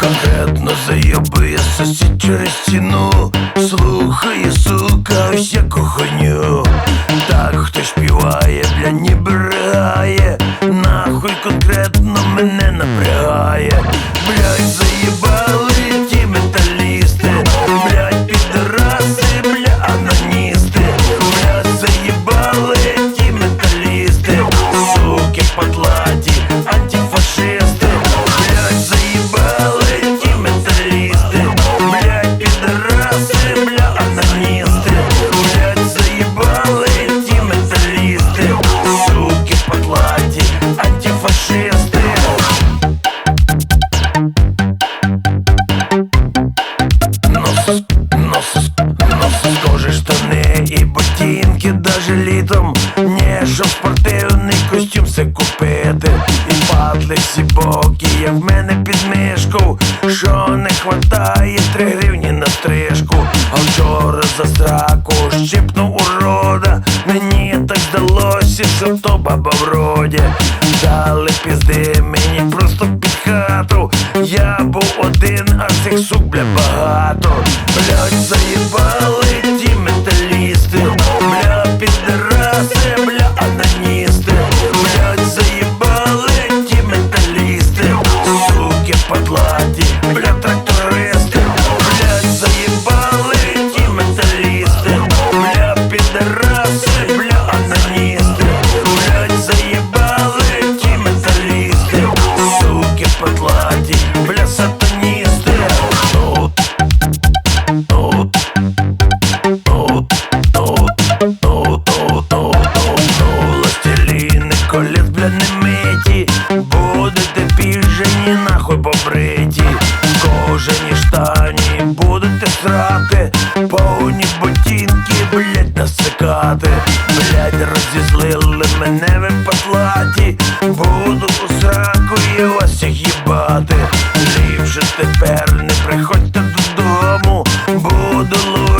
Конкретно заєбує сусід через стіну, слухає, сука, всяку хуйню. Купити І падли всі боки, як в мене під мишку Що не хватає три гривні на стрижку. А вчора за сраку щипнув урода. Мені так здалося, що то баба вроді Дали пізди мені просто під хату. Я був один, а цих сук, бля, багато. Блять, Кожені штані будете срати Повні ботинки, блять, насикати Блять, розізлили мене ви по платі Буду у сраку і вас їбати. Ліпше тепер не приходьте додому. Буду лучше